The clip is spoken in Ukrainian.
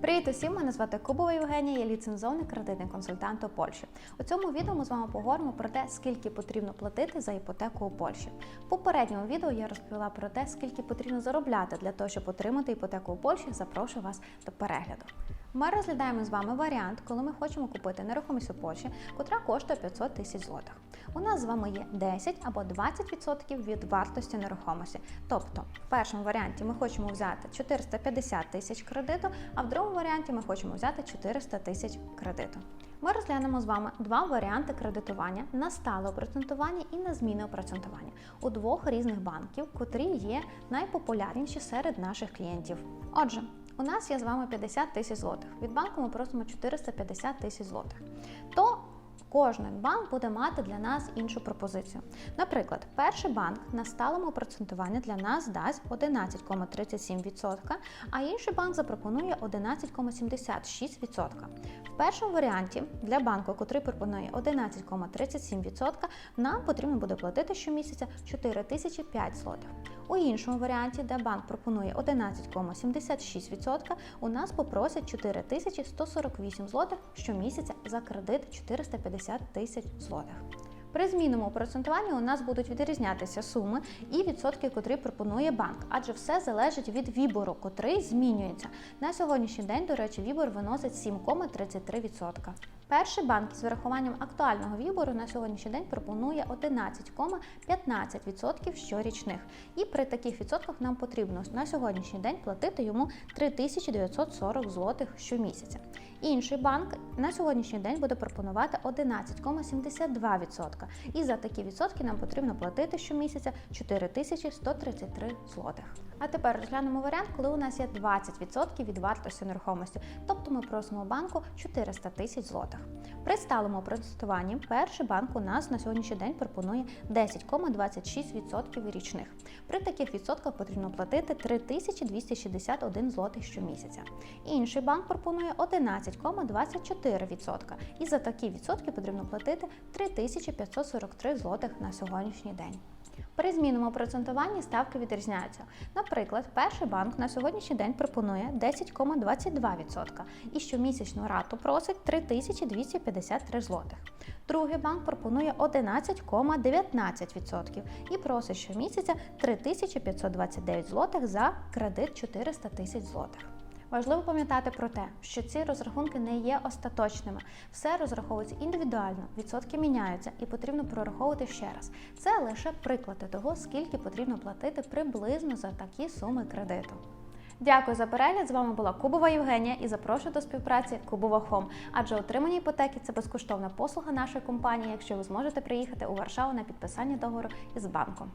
Привіт усім! Мене звати Кубова Євгенія, я ліцензований кредитний консультант у Польщі. У цьому відео ми з вами поговоримо про те, скільки потрібно платити за іпотеку у Польщі. В попередньому відео я розповіла про те, скільки потрібно заробляти для того, щоб отримати іпотеку у Польщі. Запрошую вас до перегляду. Ми розглядаємо з вами варіант, коли ми хочемо купити нерухомість у Польщі, котра коштує 500 тисяч злотих. У нас з вами є 10 або 20% від вартості нерухомості. Тобто, в першому варіанті ми хочемо взяти 450 тисяч кредиту, а в другому варіанті ми хочемо взяти 400 тисяч кредиту. Ми розглянемо з вами два варіанти кредитування на стале процентування і на змінне процентування у двох різних банків, котрі є найпопулярніші серед наших клієнтів. Отже, у нас є з вами 50 тисяч злотих. Від банку ми просимо 450 тисяч злотих. То Кожен банк буде мати для нас іншу пропозицію. Наприклад, перший банк на сталому процентуванні для нас дасть 11,37%, а інший банк запропонує 11,76%. В першому варіанті для банку, який пропонує 11,37%, нам потрібно буде платити щомісяця 4005 злотих. У іншому варіанті, де банк пропонує 11,76%, у нас попросять 4148 злотих щомісяця за кредит 450 тисяч злотих. При змінному процентуванні у нас будуть відрізнятися суми і відсотки, котрі пропонує банк, адже все залежить від вібору, котрий змінюється. На сьогоднішній день, до речі, вібор виносить 7,33%. Перший банк з вирахуванням актуального вибору на сьогоднішній день пропонує 11,15% щорічних. І при таких відсотках нам потрібно на сьогоднішній день платити йому 3940 злотих щомісяця. Інший банк на сьогоднішній день буде пропонувати 11,72%. І за такі відсотки нам потрібно платити щомісяця 4133 злотих. А тепер розглянемо варіант, коли у нас є 20% від вартості нерухомості, тобто ми просимо банку 400 тисяч злотих. При сталому процентуванні перший банк у нас на сьогоднішній день пропонує 10,26% річних. При таких відсотках потрібно платити 3261 злотих щомісяця. Інший банк пропонує 11,24%. І за такі відсотки потрібно платити 3543 злотих на сьогоднішній день. При змінному процентуванні ставки відрізняються. Наприклад, перший банк на сьогоднішній день пропонує 10,22% і щомісячну рату просить 3253 злотих. Другий банк пропонує 11,19% і просить щомісяця 3529 злотих за кредит 400 тисяч злотих. Важливо пам'ятати про те, що ці розрахунки не є остаточними. Все розраховується індивідуально, відсотки міняються і потрібно прораховувати ще раз. Це лише приклади того, скільки потрібно платити приблизно за такі суми кредиту. Дякую за перегляд. З вами була Кубова Євгенія і запрошую до співпраці Кубова Хом. Адже отримання іпотеки це безкоштовна послуга нашої компанії, якщо ви зможете приїхати у Варшаву на підписання договору із банком.